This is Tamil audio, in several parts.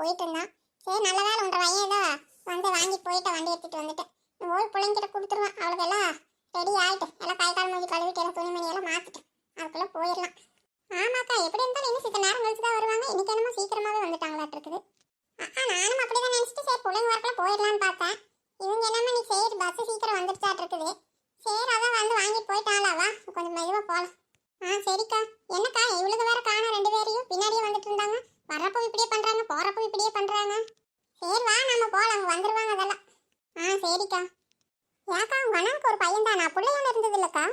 போயிட்டு இருந்தான் சரி நல்லதால உன்ற பையன் ஏதோ வந்து வாங்கி போயிட்டு வண்டி எடுத்துட்டு வந்துட்டேன். ஓடி பிள்ளைங்கிட்ட கொடுத்துருவான். அவளுக்கு எல்லாம் ரெடி ஆகிட்டு எல்லாம் கை கால் மூஞ்சி கழுவிட்டு எல்லாம் துணிமணி எல்லாம் மாற்றிட்டேன் அதுக்குள்ளே போயிடலாம். ஆமாக்கா எப்படி இருந்தாலும் இன்னும் சித்த நேரம் கழிச்சு தான் வருவாங்க. இன்னைக்கு என்னமோ சீக்கிரமாகவே வந்துட்டாங்களாட்டு இருக்குது. ஆ நானும் அப்படி தான் நினச்சிட்டு சரி பிள்ளைங்க வரக்குள்ள போயிடலான்னு பார்த்தேன். இவங்க என்னமா நீ சரி பஸ்ஸு சீக்கிரம் வந்துடுச்சாட்டு இருக்குது. சரி அதான் வந்து வாங்கிட்டு போயிட்டாளாவா கொஞ்சம் மெதுவாக போகலாம் ஆ சரிக்கா. என்னக்கா இவளுக்கு வேற காணும் ரெண்டு பேரையும். பின்னாடியே வந்துட்டு இருந்தாங்க. வரப்போ இப்படியே பண்றாங்க போறப்போ இப்படியே பண்றாங்க. சரி வா நம்ம போலாம். அவங்க வந்துருவாங்க அதெல்லாம். ஆ சரிக்கா. ஏக்கா உங்க அண்ணனுக்கு ஒரு பையன் தானா பிள்ளையோன்னு இருந்தது இல்லக்கா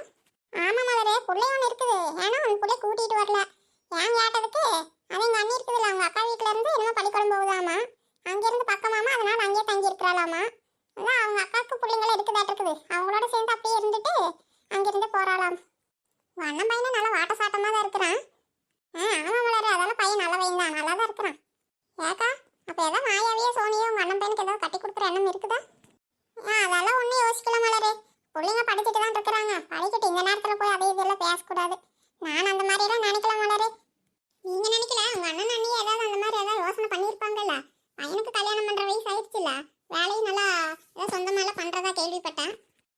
ஆமா மலரே பிள்ளையோன்னு இருக்குது. ஏன்னா உன் பிள்ளை கூட்டிட்டு வரல. ஏன் கேட்டதுக்கு? அது எங்க அண்ணி இருக்குதுல்ல அவங்க அக்கா வீட்ல இருந்து என்னமோ பள்ளிக்கூடம் போகுதாமா. அங்கேருந்து பக்கமாமா அதனால அங்கேயே தங்கி இருக்கிறாளாமா அதான் அவங்க அக்காவுக்கு பிள்ளைங்கள இருக்குதாட்டு இருக்குது அவங்களோட சேர்ந்து அப்படியே இருந்துட்டு அங்கிருந்து போறாளாம். உன் அண்ணன் நல்லா வாட்ட சாட்டமாக தான் இருக்கிறான். ஆ ஆமா மலரே அதெல்லாம் பையன் நல்ல பையன் தான். நல்லா தான் இருக்கிறான். ஏக்கா அப்ப மாயாவியே அண்ணன் பையனுக்கு ஏதாவது கட்டி கொடுக்குற எண்ணம் இருக்குதா? ஆ அதெல்லாம் ஒன்றும் யோசிக்கல மலரே. பிள்ளைங்க படிச்சுட்டு தான் இருக்கிறாங்க. படிக்கட்டு இந்த நேரத்தில் போய் அதை இதெல்லாம் பேசக்கூடாது. நான் அந்த மாதிரியெல்லாம் நினைக்கல மலரே. நீங்க நினைக்கல உங்க அண்ணன் அண்ணி ஏதாவது அந்த மாதிரி ஏதாவது யோசனை பண்ணியிருப்பாங்கல்ல பையனுக்கு கல்யாணம் பண்ற வயசு ஆயிடுச்சுல்ல வேலையும் நல்லா ஏதோ சொந்தமாலாம் பண்றதா கேள்விப்பட்டேன்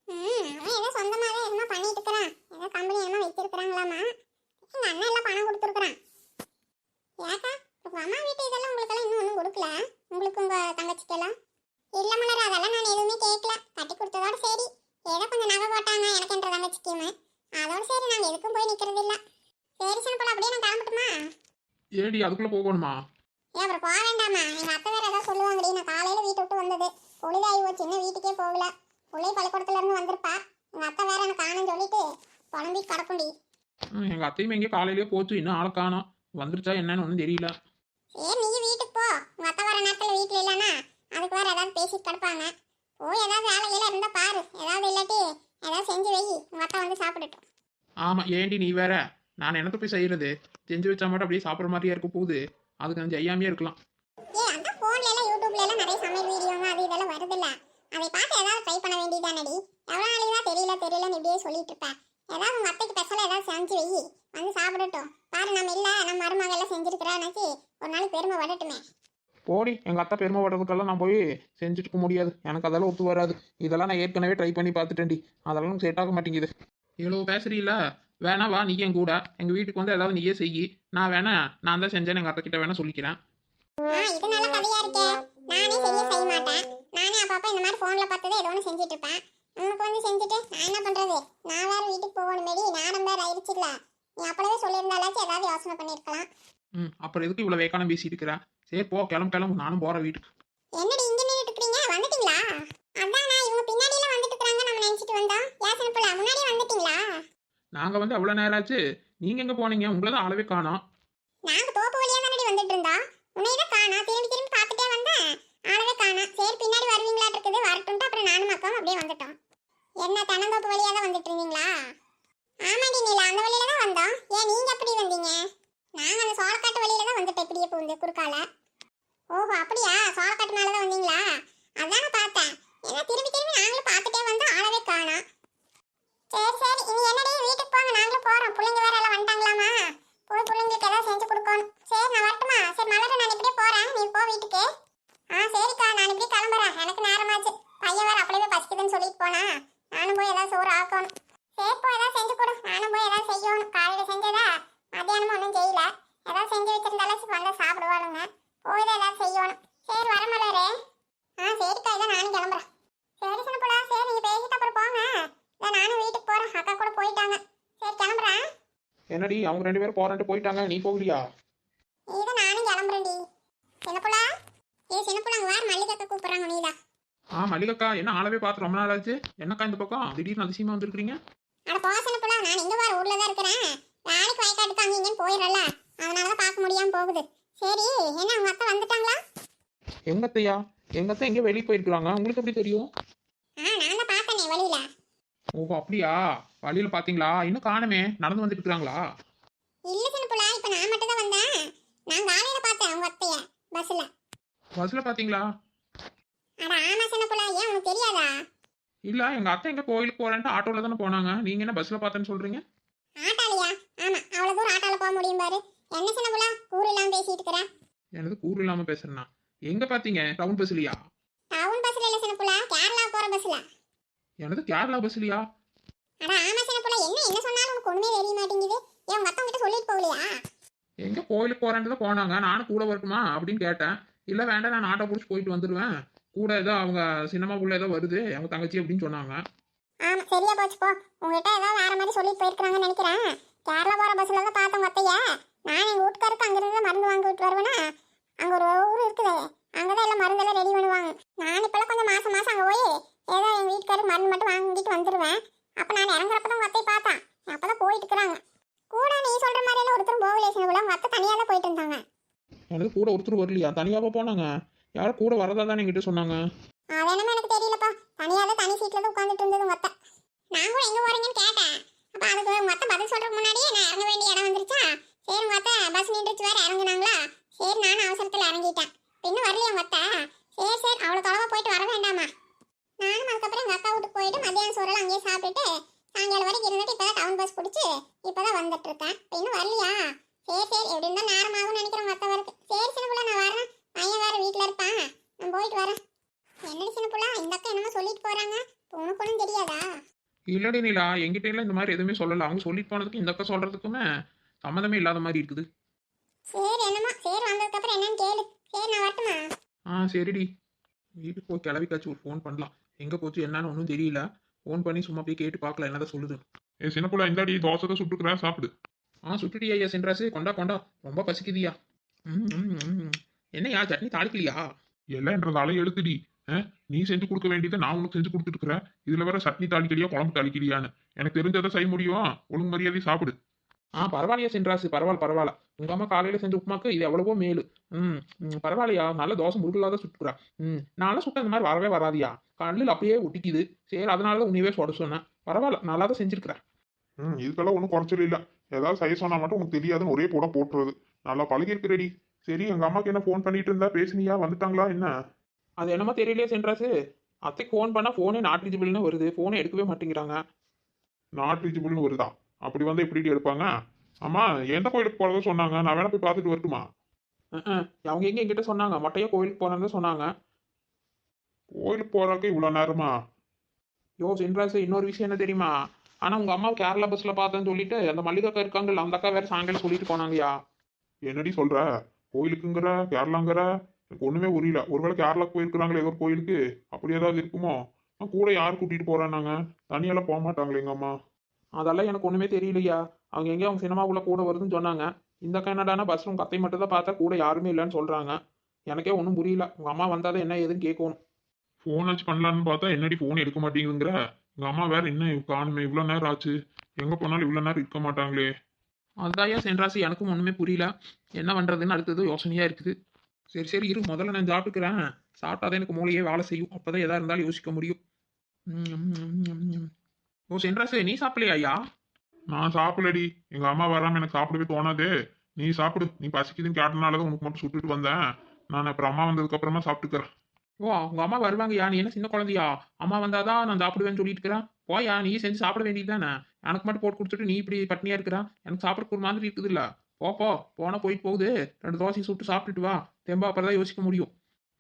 ம் அவன் ஏதோ சொந்தமாக என்னமோ பண்ணிட்டு இருக்கிறான் ஏதோ கம்பெனி என்னமோ வச்சிருக்கிறாங்களாமா எங்க அண்ணன் எல்லாம் பணம் கொடுத்துருக்குறான் ஏக்கா உங்க அம்மா வீட்டு இதெல்லாம் உங்களுக்கெல்லாம் இன்னும் ஒன்றும் கொடுக்கல உங்களுக்கு உங்க தங்கச்சிக்கெல்லாம் இல்ல மலர் அதெல்லாம் நான் எதுவுமே கேட்கல கட்டி கொடுத்ததோட சரி ஏதோ கொஞ்சம் நகை போட்டாங்க எனக்கு என்ற தங்கச்சிக்குமே அதோட சரி நாங்க எதுக்கும் போய் நிக்கிறது இல்ல. சரி சனப்பல அப்படியே நான் கிளம்பட்டுமா? ஏடி அதுக்குள்ள போகணுமா? ஏன் அப்புறம் போக வேண்டாமா? எங்க அத்தை வேற ஏதாவது சொல்லுவாங்கடி நான் காலையில வீட்டை விட்டு வந்தது. பொழுதாகி போச்சு இன்னும் வீட்டுக்கே போகல. பிள்ளை பள்ளிக்கூடத்துல இருந்து வந்திருப்பா. எங்க அத்தை வேற எனக்கு காணும் சொல்லிட்டு புலம்பி கிடக்குண்டி எங்க அத்தையும் எங்கேயும் காலையிலேயே போச்சு இன்னும் ஆளை காணோம். வந்துருச்சா என்னன்னு ஒன்றும் தெரியல. சரி நீ வீட்டுக்கு போ. உங்க அத்தை வர நேரத்துல வீட்டுல இல்லைன்னா அதுக்கு வேற ஏதாவது பேசிட்டு கிடப்பாங்க. போய் ஏதாவது வேலையில இருந்தா பாரு. ஏதாவது இல்லாட்டி ஏதாவது செஞ்சு வை. உங்க அத்தை வந்து சாப்பிடட்டும். ஆமா ஏண்டி நீ வேற? நான் என்னத்த போய் செய்யறது? செஞ்சு வச்சா மட்டும் அப்படியே சாப்பிட்ற மாதிரியா இருக்க போகுது. அதுக்கு நான் செய்யாமையே இருக்கலாம். ஏ அதான் போன்ல எல்லாம் யூடியூப்ல எல்லாம் நிறைய சமையல் வீடியோங்க அது இதெல்லாம் வருதுல்ல. அதை பார்த்து ஏதாவது ட்ரை பண்ண வேண்டியதானடி எவ்வளோ நாளைக்கு தான் தெரியல தெரியலன்னு இப்படியே சொல்லிட்டு இருப்பேன் ஏதாவது உங்க அத்தைக்கு ஸ்பெஷலாக ஏதாவது செஞ்சு வை. வந்து சாப்பிடட்டும். பாரு நம்ம இல்ல நம்ம மருமக எல்லாம் செஞ்சிருக்கிறா ஒரு நாளைக்கு பெருமை வரட்டுமே போடி எங்க அத்தை பெருமை படுறதுக்கெல்லாம் நான் போய் செஞ்சுட்டு முடியாது. எனக்கு அதெல்லாம் ஒத்து வராது. இதெல்லாம் நான் ஏற்கனவே ட்ரை பண்ணி பார்த்துட்டேன்டி. அதெல்லாம் செட் ஆக மாட்டேங்குது. இவ்வளோ பேசுறீல வேணா வா நீ என் கூட. எங்க வீட்டுக்கு வந்து ஏதாவது நீயே செய்யி நான் வேணா நான் தான் செஞ்சேன்னு எங்க அத்தை கிட்ட வேணா சொல்லிக்கிறேன். உனக்கு வந்து செஞ்சுட்டு நான் என்ன பண்ணுறது நான் வேற வீட்டுக்கு போகணும் மேடி நேரம் வேற ஆயிடுச்சுல நீ அப்பளவே சொல்லியிருந்தாலாச்சும் ஏதாவது யோசனை பண்ணியிருக்கலாம். ம் அப்புறம் எதுக்கு இவ்வளோ வேக்கானம் பேசிட்டு இருக்கிறேன் சரி போ கிளம்பு கிளம்பு. நானும் போறேன் வீட்டுக்கு. என்னடி இங்க நின்னுட்டு இருக்கீங்க வந்துட்டீங்களா? அதானா இவங்க பின்னாடியில வந்துட்டு இருக்காங்க நம்ம நினைச்சிட்டு வந்தோம். யாசன புள்ள முன்னாடியே வந்துட்டீங்களா? நாங்க வந்து அவ்வளோ நேரம் ஆச்சு. நீங்க எங்க போனீங்க? உங்களை தான் அளவே காணோம். நாங்க தோப்பு வழியா தானடி வந்துட்டு இருந்தோம் உன்னை தான் காணா திரும்பி திரும்பி பார்த்துட்டே வந்தேன் ஆளவே காணா சரி பின்னாடி வருவீங்களாட்டு இருக்குது வரட்டும்ட்டு அப்புறம் நானும் அக்காவும் அப்படியே வந்துட்டோம் என்ன தென்னந்தோப்பு வழியா தான் வந்துட்டு இருந்தீங்களா ஆமாடி நீல அந்த வழியில தான் வந்தோம் ஏன் நீங்க எப்படி வந்தீங்க நாங்க அந்த சோளக்காட்டு வழியில தான் வந்துட்டோம் இப்படியே பூந்து குறுக்கால ஓஹோ அப்படியா சோளக்காட்டு மேல தான் வந்தீங்களா அதானே பார்த்தேன் ஏன்னா திரும்பி திரும்பி நாங்களும் பார்த்துட்டே வந்தோம் ஆளவே காணோம் சரி சரி இனி என்னடி வீட்டுக்கு போங்க நாங்களும் போறோம் பிள்ளைங்க வேற எல்லாம் வந்துட்டாங்களாமா போய் பிள்ளைங்களுக்கு ஏதாவது செஞ்சு கொடுக்கணும் சரி நான் வரட்டுமா சரி மலர நான் இப்படியே போறேன் நீ போ வீட்டுக்கு ஆ சரிக்கா நான் இப்படியே கிளம்புறேன் எனக்கு நேரமாச்சு பையன் வேற அப்படியே பசிக்குதுன்னு சொல்லிட்டு போனா நானும் போய் ஏதாவது சோறு ஆக்கணும் சரி போய் ஏதாவது செஞ்சு கொடு நானும் போய் ஏதாவது செய்யணும் காலையில செஞ்சதா மத்தியானமும் ஒன்றும் செய்யல ஏதாவது செஞ்சு வச்சிருந்தாலும் வந்து சாப்பிடுவாளுங்க போய் தான் ஏதாவது செய்யணும் சரி வர மலரே ஆ சரிக்கா இதான் நானும் கிளம்புறேன் சரி சின்னப்படா சரி நீங்க பேசிட்டு அப்புறம் போங்க இதான் நானும் வீட்டுக்கு போறேன் அக்கா கூட போயிட்டாங்க சரி கிளம்புறேன் என்னடி அவங்க ரெண்டு பேரும் போறேன்ட்டு போயிட்டாங்க. நீ போகலையா? இது நானும் கிளம்புறேன்டி. சின்னப்புலா? ஏ சின்னப்புலா அங்க வேற மல்லிகை கூப்பிடுறாங்க நீதா. ஆ மல்லிகக்கா என்ன ஆளவே பார்த்து ரொம்ப நாள் ஆச்சு என்னக்கா இந்த பக்கம்? திடீர்னு அதிசயமா வந்திருக்கீங்க அட போ சின்னப்புலா. நான் இங்க வேற ஊர்ல தான் இருக்கிறேன். வேலைக்கு வயக்காட்டுக்கு அங்க இங்கன்னு அதனால தான் பார்க்க முடியாம போகுது. சரி என்ன உங்க அத்தை வந்துட்டாங்களா? எங்க அத்தையா? எங்க அத்தை எங்கேயோ வெளியே போயிருக்காங்க உங்களுக்கு எப்படி தெரியும்? ஆ நான் தான் பார்த்தேனே வழியில. ஓஹோ அப்படியா? வழியில பாத்தீங்களா? இன்னும் காணுமே. நடந்து வந்துட்டு இருக்காங்களா? இல்ல சின்னப்புலா இப்ப நான் மட்டும் தான் வந்தேன். நான் காலையில பார்த்தேன் உங்க அத்தைய பஸ்ல பஸ்ல பாத்தீங்களா? அட ஆமா சின்னப்புலா ஏன் உனக்கு தெரியாதா? இல்ல எங்க அத்தை எங்க கோயிலுக்கு போறேன்ட்டு ஆட்டோல தானே போனாங்க. நீங்க என்ன பஸ்ல பார்த்தேன்னு சொல்றீங்க? ஆட்டாளியா? ஆமா அவ்வளவு தூரம் ஆட்டால போக முடியும் பாரு. என்ன சின்னப்புலா ஊர் இல்லாம பேசிட்டு இருக்கிற? எனது கூறு இல்லாம பேசுறேன்னா? எங்க பாத்தீங்க? டவுன் பஸ்லயா டவுன் பஸ்ல இல்ல சின்னப்புலா கேரளா போற பஸ்ல எனது கேரளா சொல்லிட்டு போகலையா? எங்க கோயிலுக்கு போறேன்னு போனாங்க. நானும் கூட வரட்டுமா அப்படின்னு கேட்டேன். இல்ல வேண்டாம் நான் ஆட்டோ பிடிச்சி போயிட்டு வந்துடுவேன் கூட ஏதோ அவங்க சினிமா புள்ள ஏதோ வருது. அவங்க தங்கச்சி அப்படின்னு சொன்னாங்க. ஆமா சரியா போச்சு போ. உங்ககிட்ட ஏதாவது வேற மாதிரி போயிருக்காங்கன்னு நினைக்கிறேன். கேரளா போற பஸ்ல தான் அத்தைய. நான் எங்க வீட்டுக்காருக்கு அங்க இருந்து மருந்து வாங்கி விட்டு வருவேனா? அங்க ஒரு ஊர் இருக்குது. அங்கதான் எல்லாம் மருந்தெல்லாம் ரெடி பண்ணுவாங்க. நான் இப்பெல்லாம் கொஞ்சம் மாசம் மாசம் அங்க போய் ஏதோ எங்கள் வீட்டுக்காரர் மருந்து மட்டும் வாங்கிட்டு வந்துடுவேன் அப்போ நான் இறங்குறப்ப தான் உங்க அத்தையை அப்போ தான் போயிட்டு இருக்கிறாங்க. கூட நீ சொல்ற மாதிரியெல்லாம் ஒருத்தரும் போகலையே சின்ன உங்க அத்தை தான் போயிட்டு இருந்தாங்க. எனக்கு கூட ஒருத்தர் வரலையா? தனியாக போனாங்க? யாரும் கூட வரதா தான் என்கிட்ட சொன்னாங்க அது என்னமோ எனக்கு தெரியலப்பா தனியா தான் தனி சீட்ல தான் உட்காந்துட்டு இருந்தது உங்க அத்தை நான் கூட எங்க போறீங்கன்னு கேட்டேன் அப்ப அதுக்கு உங்க அத்தை பதில் சொல்றதுக்கு முன்னாடியே நான் இறங்க வேண்டிய இடம் வந்துருச்சா சரி உங்க அத்தை பஸ் நின்றுச்சு வேற இறங்குனாங்களா சரி நானும் அவசரத்துல இறங்கிட்டேன் இன்னும் வரலையா உங்க அத்தை சரி சரி அவ்வளவு தொலைவா போயிட்டு வர வேண்டாமா நானும் அதுக்கப்புறம் எங்க அக்கா வீட்டுக்கு போயிட்டு மத்தியானம் சோறெல்லாம் அங்கேயே சாப்பிட்டுட்டு சாயங்காலம் வரைக்கும் இருந்துட்டு இப்பதான் டவுன் பஸ் பிடிச்சி இப்ப இன்னும் வரலையா? சரி சரி எப்படி இருந்தா நேரம் ஆகும்னு நினைக்கிறேன் அத்தை வரக்கு சரி சின்ன புள்ள நான் வரேன் பையன் வேற வீட்டுல இருப்பான் நான் போயிட்டு வரேன். என்னடி சின்ன புள்ள? இந்த அக்கா என்னமோ சொல்லிட்டு போறாங்க. உனக்கு ஒன்றும் தெரியாதா? இல்லடி நீலா என்கிட்ட எல்லாம் இந்த மாதிரி எதுவுமே சொல்லல. அவங்க சொல்லிட்டு போனதுக்கு இந்த அக்கா சொல்றதுக்குமே சம்மந்தமே இல்லாத மாதிரி இருக்குது. சரி என்னமோ சரி வந்ததுக்கு அப்புறம் என்னன்னு கேளு. சரி நான் வரட்டுமா? ஆ சரிடி. வீட்டுக்கு போய் கிளவிக்காச்சும் ஒரு ஃபோன் பண்ணலாம். எங்கே போச்சு என்னன்னு ஒன்றும் தெரியல. ஃபோன் பண்ணி சும்மா போய் கேட்டு பார்க்கலாம் என்னதான் சொல்லுது ஏ சின்னப்புள்ள இந்தாடி தோசை தான் சுட்டுக்கிறேன் சாப்பிடு. ஆ சுட்டுட்டியா ஐயா சென்றாசு கொண்டா கொண்டா. ரொம்ப பசிக்குதியா. என்னய்யா சட்னி தாளிக்கலையா? எல்லான்றதால எழுத்துடி. ஆ? நீ செஞ்சு கொடுக்க வேண்டியதை நான் உனக்கு செஞ்சு கொடுத்துட்டு இருக்கிறேன் இதுல வேற சட்னி தாளிக்கலையா குழம்பு தாளிக்கலையான்னு. எனக்கு தெரிஞ்சதை செய்ய முடியும். ஒழுங்கு மரியாதை சாப்பிடு. ஆ பரவாயில்லையா சென்றாசு பரவாயில்ல பரவாயில்ல. உங்க அம்மா காலையில செஞ்ச உப்புமாக்கு இது எவ்வளவோ மேலு. ம் பரவாயில்லையா. நல்ல தோசை முருகலாக சுட்டுக்கிறா. ம் நான்லாம் சுட்ட இந்த மாதிரி வரவே வராதியா. கல்லில் அப்படியே ஒட்டிக்குது. சரி அதனால தான் உன்னையவே சுட சொன்னேன். பரவாயில்ல நல்லா தான் செஞ்சிருக்கிறேன் ம் இதுக்கெல்லாம் ஒன்றும் குறைச்சல் இல்லை. ஏதாவது செய்ய சொன்னா மட்டும் உனக்கு தெரியாதுன்னு ஒரே போட போட்டுறது நல்லா பழகி இருக்கிறடி சரி எங்க அம்மாக்கு என்ன ஃபோன் பண்ணிட்டு இருந்தா பேசுனியா? வந்துட்டாங்களா? என்ன? அது என்னமோ தெரியலையே சென்றாசு. அத்தைக்கு ஃபோன் பண்ணால் ஃபோனே நாட் ரீச்சபிள்னு வருது. ஃபோனே எடுக்கவே மாட்டேங்கிறாங்க. நாட் ரீச்சபிள்னு வருதா? அப்படி வந்து எப்படி எடுப்பாங்க? அம்மா எந்த கோயிலுக்கு போறதா சொன்னாங்க? நான் வேணா போய் பார்த்துட்டு வரட்டுமா. அவங்க எங்க என்கிட்ட சொன்னாங்க. மொட்டையா கோயிலுக்கு போறேன்னு தான் சொன்னாங்க. கோயிலுக்கு போறதுக்கு இவ்வளோ நேரமா? யோ சென்றாசு இன்னொரு விஷயம் என்ன தெரியுமா? ஆனா உங்க அம்மா கேரளா பஸ்ல பார்த்தேன்னு சொல்லிட்டு அந்த மல்லிகா இருக்காங்கல்ல அந்த அக்கா வேற சாயங்காலம் சொல்லிட்டு போனாங்கயா என்னடி சொல்ற? கோயிலுக்குங்கிற? கேரளாங்கிற? எனக்கு ஒண்ணுமே புரியல. ஒருவேளை கேரளாக்கு போயிருக்கிறாங்களே ஏதோ ஒரு கோயிலுக்கு? அப்படி ஏதாவது இருக்குமோ? கூட யார் கூட்டிட்டு போறானாங்க? தனியெல்லாம் போக மாட்டாங்களே எங்க அம்மா. அதெல்லாம் எனக்கு ஒண்ணுமே தெரியலையா அவங்க எங்கேயோ அவங்க சினிமாவுக்குள்ள கூட வருதுன்னு சொன்னாங்க. இந்த அக்கா என்னடானா பஸ்ல உங்க அத்தை மட்டும் தான் பார்த்தா கூட யாருமே இல்லைன்னு சொல்றாங்க. எனக்கே ஒன்றும் புரியல. உங்க அம்மா வந்தாதான் என்ன ஏதுன்னு கேட்கணும். ஃபோனாச்சும் பண்ணலான்னு பார்த்தா என்னடி ஃபோன் எடுக்க மாட்டேங்குதுங்கிற? எங்க அம்மா வேற என்ன காணுமே இவ்வளோ நேரம் ஆச்சு. எங்க போனாலும் இவ்வளோ நேரம் இருக்க மாட்டாங்களே. அதுதான்யா சென்றாசு எனக்கும் ஒண்ணுமே புரியல. என்ன பண்றதுன்னு அடுத்தது யோசனையா இருக்குது. சரி சரி இரு முதல்ல நான் சாப்பிட்டுக்கிறேன். சாப்பிட்டாதான் எனக்கு மூளையே வேலை செய்யும். அப்பதான் எதா இருந்தாலும் யோசிக்க முடியும். ஓ சென்றாசு நீ சாப்பிடலையா ஐயா? நான் சாப்பிடலடி. எங்க அம்மா வராம எனக்கு சாப்பிடவே தோணாதே. நீ சாப்பிடு. நீ பசிக்குதுன்னு கேட்டனால தான் உனக்கு மட்டும் சுட்டுட்டு வந்தேன். நான் அப்புறம் அம்மா வந்ததுக்கு அப்புறமா சாப்பிட்டுக்கிறேன். ஓ உங்க அம்மா வருவாங்கய்யா. நீ என்ன சின்ன குழந்தையா? அம்மா வந்தாதான் நான் சாப்பிடுவேன்னு சொல்லிட்டு இருக்கிறேன் போயா நீ செஞ்சு சாப்பிட வேண்டியது தானே? எனக்கு மட்டும் போட்டு கொடுத்துட்டு நீ இப்படி பட்னியா இருக்கிறா எனக்கு சாப்பிடறதுக்கு ஒரு மாதிரி இருக்குது இல்ல போ போ. போனா போயிட்டு போகுது. ரெண்டு தோசையும் சுட்டு சாப்பிட்டுட்டு வா. தெம்பா அப்புறம் தான் யோசிக்க முடியும்.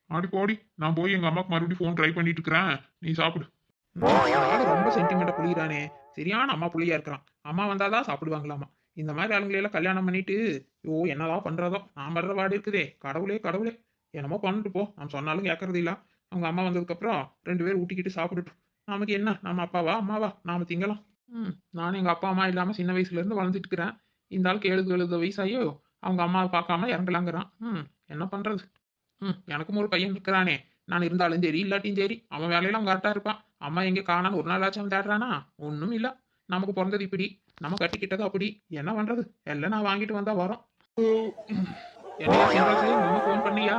ஆடி போடி. நான் போய் எங்க அம்மாக்கு மறுபடியும் ஃபோன் ட்ரை பண்ணிட்டு இருக்கிறேன் நீ சாப்பிடு. ரொம்ப சென்டிமெண்ட்டா புளிகிறானே சரியான அம்மா புள்ளியா இருக்கிறான். அம்மா வந்தாதான் சாப்பிடுவாங்களாமா. இந்த மாதிரி ஆளுங்களையெல்லாம் கல்யாணம் பண்ணிட்டு ஓ என்னதான் பண்றதோ. நான் படுற வாடு இருக்குதே. கடவுளே கடவுளே. என்னமோ பண்ணிட்டு போ. நான் சொன்னாலும் கேட்கறது இல்லை. அவங்க அம்மா வந்ததுக்கப்புறம் ரெண்டு பேரும் ஊட்டிக்கிட்டு சாப்பிட்டுட்டோம் நமக்கு என்ன? நம்ம அப்பாவா? அம்மாவா? நாம திங்கலாம். ம். நானும் எங்கள் அப்பா அம்மா இல்லாமல் சின்ன வயசுலேருந்து வளர்ந்துட்டு இருக்கிறேன் இந்த ஆளுக்கு எழுபது எழுபது வயசாயோ அவங்க அம்மாவை பார்க்காம இறங்கலாங்கிறான். ம். என்ன பண்ணுறது ம். எனக்கும் ஒரு பையன் இருக்கிறானே. நான் இருந்தாலும் சரி இல்லாட்டியும் சரி அவன் வேலையெல்லாம் கரெக்டாக இருப்பான். அம்மா எங்கே காணான்னு ஒரு நாளாச்சும் அவன் தேடுறானா? ஒன்றும் இல்லை. நமக்கு பிறந்தது இப்படி. நம்ம கட்டிக்கிட்டது அப்படி. என்ன பண்ணுறது எல்லாம் நான் வாங்கிட்டு வந்தால் வரோம். என்ன நம்ம ஃபோன் பண்ணியா?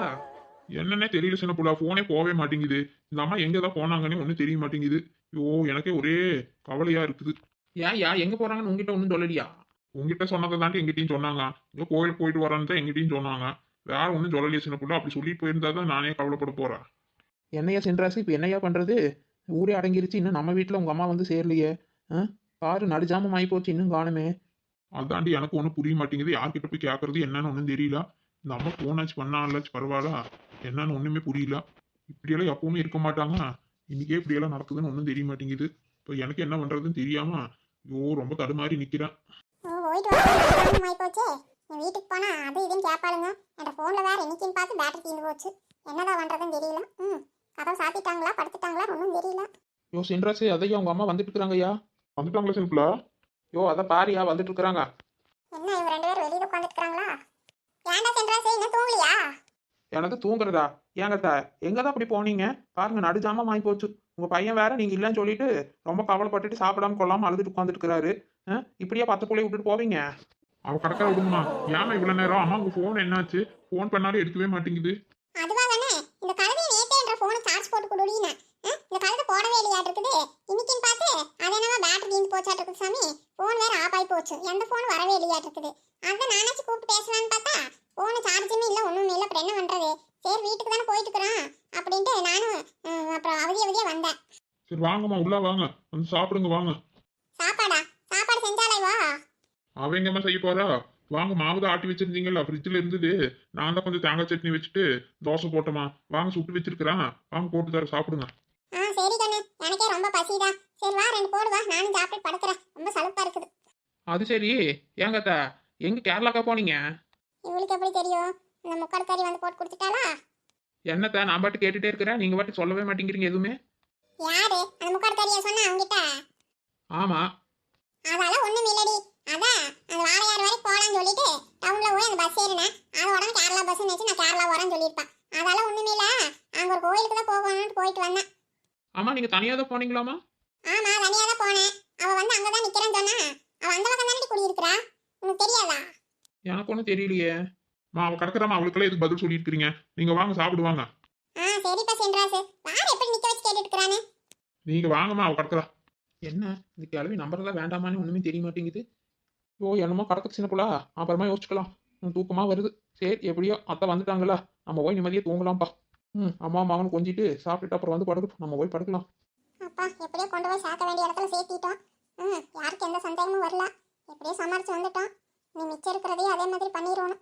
என்னன்னே தெரியல சின்ன புள்ளா ஃபோனே போகவே மாட்டேங்குது. இந்த அம்மா எங்க தான் போனாங்கன்னே ஒன்றும் தெரிய மாட்டேங்குது. ஐயோ எனக்கே ஒரே கவலையா இருக்குது. ஏன் யா எங்கே போகிறாங்கன்னு உங்ககிட்ட ஒன்றும் சொல்லலையா? உங்ககிட்ட சொன்னதை தாண்டி எங்கிட்டையும் சொன்னாங்க இங்க கோயிலுக்கு போயிட்டு வரேன்னு தான் எங்கிட்டையும் சொன்னாங்க வேற ஒன்றும் சொல்லலையே சின்ன புள்ள அப்படி சொல்லிட்டு போயிருந்தா தான் நானே கவலைப்பட போறேன். என்னையா சின்ராசு இப்போ என்னையா பண்ணுறது ஊரே அடங்கிருச்சு இன்னும் நம்ம வீட்டில் உங்கள் அம்மா வந்து சேரலையே. ஆ? பாரு நடுஜாமம் ஆகி போச்சு இன்னும் காணுமே. அதாண்டி எனக்கு ஒன்றும் புரிய மாட்டேங்குது. யார்கிட்ட போய் கேட்கறது என்னன்னு ஒன்றும் தெரியல. இந்த அம்மா ஃபோனாச்சு பண்ணாலாச்சு பரவாயில்ல. என்னன்னு ஒன்றுமே புரியல. இப்படியெல்லாம் எப்பவுமே இருக்க மாட்டாங்க. இன்னைக்கே இப்படியெல்லாம் நடக்குதுன்னு ஒன்றும் தெரிய மாட்டேங்குது. இப்போ எனக்கு என்ன பண்றதுன்னு தெரியாம ஐயோ ரொம்ப தடுமாறி நிக்கிறேன். வீட்டுக்கு போனா அது இதுன்னு கேட்பாளுங்க என் ஃபோன்ல வேற இன்னைக்குன்னு பார்த்து பேட்டரி தீர்ந்து போச்சு. என்னதான் பண்றதுன்னு தெரியல. ம் கதவு சாத்திட்டாங்களா? படுத்துட்டாங்களா ஒன்றும் தெரியல. யோ சின்ராசு அதையா உங்க அம்மா வந்துட்டு இருக்கிறாங்கய்யா வந்துட்டாங்களா சிம்பிளா? யோ அதை பாரியா வந்துட்டு இருக்கிறாங்க என்ன இவங்க ரெண்டு பேரும் வெளியில உட்காந்துருக்காங்களா ஏன்டா இன்னும் தூங்கலையா? எனக்கு தூங்குறதா? ஏங்கத்தா எங்க தான் அப்படி போனீங்க? பாருங்க நடுஜாமம் ஆகி போச்சு. உங்க பையன் வேற நீங்க இல்லைன்னு சொல்லிட்டு ரொம்ப கவலைப்பட்டுட்டு சாப்பிடாம கொள்ளாம அழுதுட்டு உட்காந்துட்டு இருக்கிறாரு ஆ, இப்படியே பத்து பிள்ளைய விட்டுட்டு போவீங்க? அவ கடற்கரை விடுமா ஏமா இவ்வளவு நேரம்? அம்மா உங்க போன் என்னாச்சு? போன் பண்ணாலும் எடுக்கவே மாட்டேங்குது. அதுவா தானே இந்த கழுதை நேத்தே என்ற போனை சார்ஜ் போட்டு கொடுடினா இந்த கழுதை போடவே இல்லையாட்டு இருக்குது? இன்னைக்குன்னு பார்த்து அது என்னவா பேட்டரி தீர்ந்து போச்சாட்டு இருக்குது சாமி. போன் வேற ஆஃப் ஆகி போச்சு. எந்த போன் வரவே இல்லையாட்டு இருக்குது. அதான் நானாச்சும் கூப்பிட்டு பேசலான்னு பார்த்தா போன் சார்ஜுமே இல்லை ஒன்றும் இல்லை. அப்புறம் என்ன பண்றது? சரி வீட்டுக்கு தானே போயிட்டு இருக்கிறான் அப்படின்ட்டு நானும் அப்புறம் அவதிய அவதியா வந்தேன். சரி வாங்கம்மா உள்ள வாங்க. வந்து சாப்பிடுங்க வாங்க. சாப்பாடா? சாப்பாடு செஞ்சாலே வா அவ எங்கம்மா செய்ய போறா? வாங்க மாவு தான் ஆட்டி வச்சிருந்தீங்கல்ல ஃப்ரிட்ஜில் இருந்தது. நான் தான் கொஞ்சம் தேங்காய் சட்னி வச்சுட்டு தோசை போட்டோமா வாங்க சுட்டு வச்சிருக்கிறேன். வாங்க போட்டு தர சாப்பிடுங்க. பசிதா சரி வா ரெண்டு போடு வா. நானும் சாப்பிட்டு படுக்கிறேன். ரொம்ப சலுப்பா இருக்குது. அது சரி. ஏங்கத்தா எங்க கேரளாக்கா போனீங்க? இவளுக்கு எப்படி தெரியும் இந்த முக்காடு வந்து போட்டு கொடுத்துட்டாளா? என்னத்தா நான் பாட்டு கேட்டுட்டே இருக்கிறேன். நீங்க பாட்டு சொல்லவே மாட்டேங்கிறீங்க எதுவுமே? யாரு? அந்த முக்காடு கறியை சொன்னா அவங்கிட்ட? ஆமா. அதெல்லாம் ஒண்ணும் இல்லடி. அதான் அந்த வாழையார் வரைக்கும் போலாம்னு சொல்லிட்டு டவுன்ல போய் அந்த பஸ் ஏறினேன். அது உடனே கேரளா பஸ் நினைச்சு நான் கேரளா வரேன்னு சொல்லியிருப்பேன் அதெல்லாம் ஒண்ணுமே இல்ல. அங்க ஒரு கோயிலுக்கு தான் போகணும்னு போயிட்டு வந்தேன். ஆமா நீங்க தனியா தான் போனீங்களாமா? ஆமா தனியா தான் போனேன். அவ வந்து அங்கதான் நிக்கிறேன்னு சொன்னா அவ அந்த பக்கம் தானே குடியிருக்கிறா? உனக்கு தெரியாதா? எனக்கு ஒன்றும் தெரியலையே. மா அவ கிடக்குறாமா அவளுக்கெல்லாம் எதுக்கு பதில் சொல்லிட்டு இருக்கீங்க நீங்க வாங்க சாப்பிடுவாங்க ஆ சரிப்பா சென்றாசு. வார் எப்படி நிக்க வச்சு கேட்டுட்டு இருக்கிறானே நீங்க வாங்கம்மா அவ கிடக்குறா என்ன? இந்த கிளவி நம்பர் தான் வேண்டாமான்னு ஒண்ணுமே தெரிய மாட்டேங்குது. ஓ என்னமோ கடக்கு சின்ன புள்ளா. அப்புறமா யோசிச்சுக்கலாம். தூக்கமா வருது. சரி எப்படியோ அத்தை வந்துட்டாங்களா. நம்ம போய் நிம்மதியாக தூங்கலாம்ப்பா. ம் அம்மா மகன் கொஞ்சிட்டு சாப்பிட்டுட்டு அப்புறம் வந்து படுக்கட்டும். நம்ம போய் படுக்கலாம். அப்பா எப்படியோ கொண்டு போய் சேர்க்க வேண்டிய இடத்துல சேர்த்திட்டோம். ம் யாருக்கு எந்த சந்தேகமும் வரல. எப்படியோ சமாளிச்சு வந்துட்டோம். நீ மிச்சம் இருக்கிறதையும் அதே மாதிரி பண்ணிடுவோம்